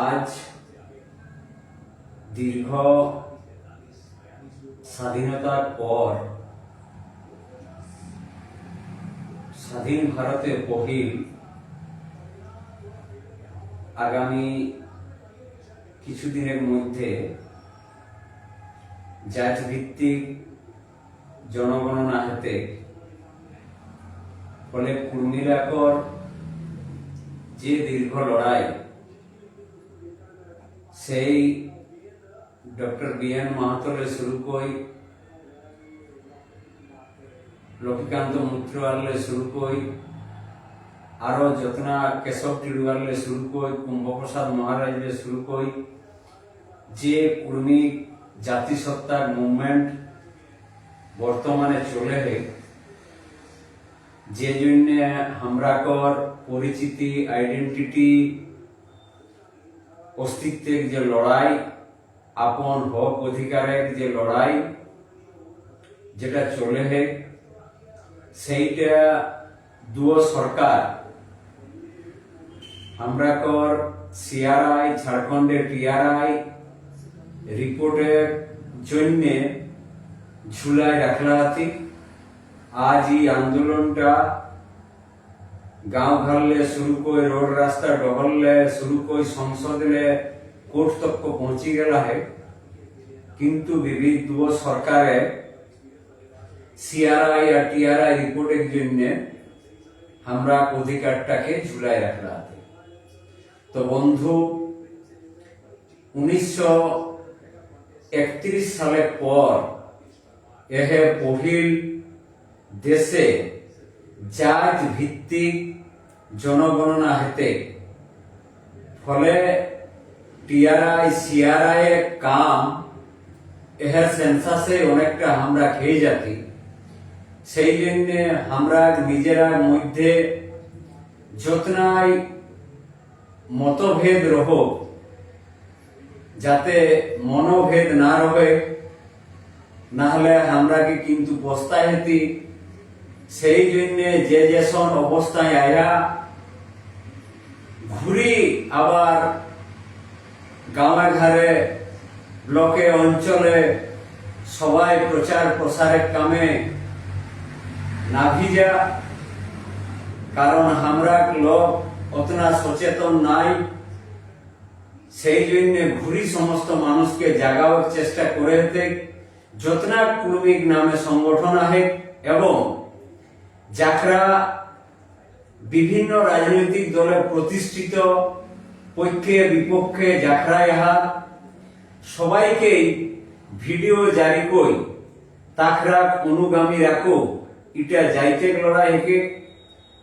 আজ দীর্ঘ স্বাধীনতার পর স্বাধীন ভারতে পহিল আগামী কিছুদিনের মধ্যে জাত ভিত্তিক জনগণনা হাতে ফলে কুর্মিলাকর যে দীর্ঘ লড়াই সেই ডক্টর বি এন মাহাতলে শুরু কই লক্ষ্মীকান্ত মুত্রওয়ালে শুরু কই আরও যতনা কেশব টিডুয়ালে শুরু কই কুম্ভপ্রসাদ মহারাজলে শুরু কই যে কুর্মী জাতিসত্তার মুভমেন্ট বর্তমানে চলে হে যে জন্য হামরাকর পরিচিতি আইডেন্টিটি অস্তিত্বের যে লড়াই, আপন হক অধিকারের যে লড়াই, যেটা চলে হে, সেইটা দুও সরকার আমরাকর সিআরআই, ঝাড়খণ্ডের টিআরআই রিপোর্টের জন্য ঝুলায় রাখলা হাতি আজ এই আন্দোলনটা গাঁও ঘরলে শুরু করে রোড রাস্তা ডহললে শুরু করে সংসদলে কোর্ট তক পৌঁছি গেলা হে। কিন্তু বিবিধ দুও সরকারে সিআরআই আর টিআরআই রিপোর্টের জন্য আমরা অধিকারটাকে ঝুলাই রাখলা তো বন্ধু, উনিশশো একত্রিশ সালের পর এহে পহিল দেশে জাত ভিত্তিক জনগণনা হেতে। ফলে টিআরআই, সিআরআই এর কাম, এহের সেন্সাসে অনেকটা আমরা খেয়ে যাতি। সেই জন্য আমরা নিজেরা মধ্যে যতনাই মতভেদ রহ, যাতে মনোভেদ না রহে, নাহলে আমরাকে কিন্তু পস্তায় হেতি সেই জন্য যে যেসন অবস্থায় আয়া, ঘুরি আবার গাঁয়ে ঘরে ব্লকে অঞ্চলে সবাই প্রচার প্রসারের কামে না ভিজা। কারণ আমরা লোক, অতনা সচেতন নাই। সেই জন্য ঘুরি সমস্ত মানুষকে জাগাবার চেষ্টা করে যতনা কুর্মিক নামে সংগঠন আহে এবং যাকরা বিভিন্ন রাজনৈতিক দলে প্রতিষ্ঠিত, পক্ষে বিপক্ষে যাকরা ইহা সবাইকেই ভিডিও জারি কই, তাকরা অনুগামী রাখো, ইটা যাইতে লড়াই হেকে।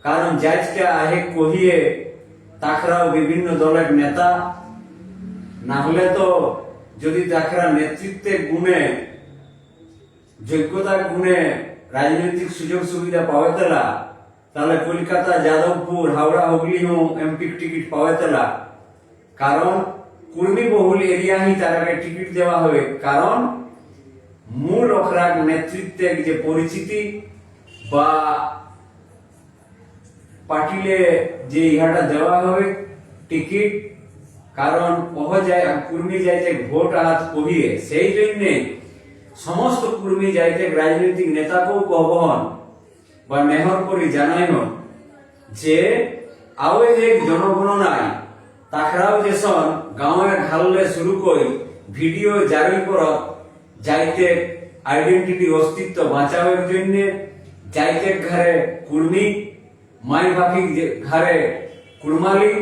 কারণ যাইটা আহে কহিয়ে তাকরাও বিভিন্ন দলের নেতা। না হলে তো যদি তাকরা নেতৃত্বে গুণে, যোগ্যতার গুণে রাজনৈতিক সুযোগ সুবিধা পাওয়াতেলা তাহলে কলকাতা, যাদবপুর, হাওড়া হুগলি এমপি টিকিট পাওয়াতেলা কারণ কুর্মী বহুল এরিয়া হি তারাকে টিকিট দেওয়া হবে। কারণ মূল অখরাক নেতৃত্বের যে পরিচিতি বা পাটিলে যে ইহাটা দেওয়া হবে টিকিট, কারণ কহ যায় কুর্মী যাইতে ভোট হাত কহিয়ে। সেই জন্যে সমস্ত কুর্মী যাইতে রাজনৈতিক নেতাকেও কহন বা মেহর করে জানাইন যে আওয়ে যে জনগণনায় তাকরাও যেসন গাঁয়ে ঘাললে শুরু করি ভিডিও জারি কর যাইতে আইডেন্টিটি অস্তিত্ব বাঁচাবার জন্য যাইতে ঘরে কুর্মী মাই বাকি ঘরে কুরমালি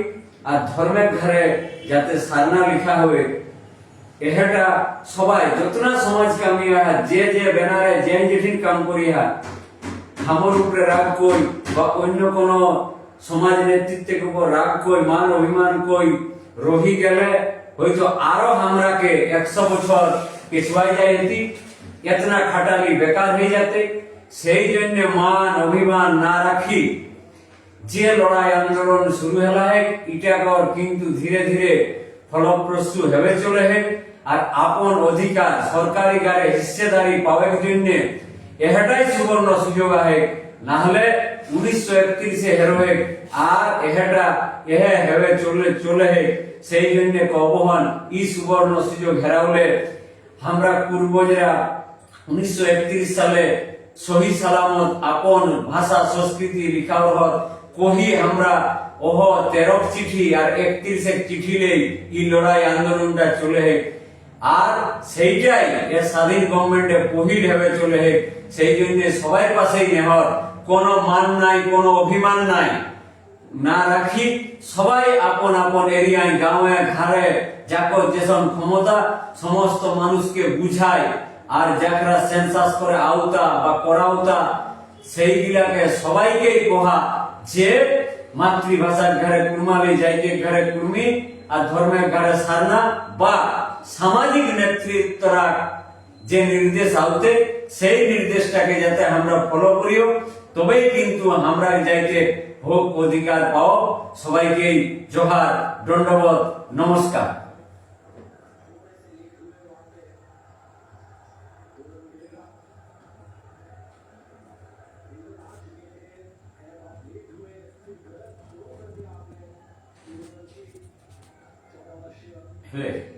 আর ধর্মের ঘরে যাতে সারনা লেখা হবে এহেটা সবাই, যতনা সমাজ কামি যে যে ব্যানারে, যে যেঠিন কাম করি হামর উপরে রাগ কই, বা অন্য কোন সমাজ নেতৃত্বের উপর রাগ কই, মান অভিমান কই, রহি গেলে হয়তো আরও আমরাকে একশো বছর পিছুয়াই যাই এতনা খাটালি বেকার হয়ে যেতে, সেই জন্য মান অভিমান না রাখি। যে লড়াই আন্দোলন শুরু হেলা হে ইটাকর কিন্তু ধীরে ধীরে ফলপ্রসূ হবে চলে হে আর আপন অধিকার সরকারি গারে হিস্সেদারি পাওয়ার জন্য এটাই সুবর্ণ সুযোগ আহে। না হলে উনিশশো একত্রিশে হেরোয়ে আর এহেটা এহে হেবে চলে চলে হে। সেই জন্য কবহন ই সুবর্ণ সুযোগ হেরাউলে আমরা পূর্বজরা উনিশশো একত্রিশ সালে সহি সালামত, আপন ভাষা, সংস্কৃতি, লিখাওহত কহি আমরা ওহ, তেরক চিঠি আর একত্রিশ এক চিঠি লেই ই লড়াই আন্দোলনটা চলে হে। আর সেইটাই এ স্বাধীন গভর্নমেন্টে পহিল হবে চলে হে, সেই জন্য সবাই পাশেই নেহর। কোনো মান নাই, কোনো অভিমান নাই। না রাখি, সবাই আপন আপন এরিয়ায় গাঁয়ে ঘরে যাকর যেসব ক্ষমতা, সমস্ত মানুষকে বুঝায়। আর যাকরা সেন্সাস করে আওতা বা করাওতা সেইগুলাকে সবাইকেই কহা যে মাতৃভাষার ঘরে কুরমালি যাইতে ঘরে কুর্মি আর ধর্মের ঘরে সারনা, বা সামাজিক নেতৃত্বরা যে নির্দেশ আউতে সেই নির্দেশটাকে যাতে আমরা ফলো করিও। তবেই কিন্তু আমরা যাইতে হোক অধিকার পাও। সবাইকে জোহার দণ্ডবত নমস্কার। হ্যাঁ।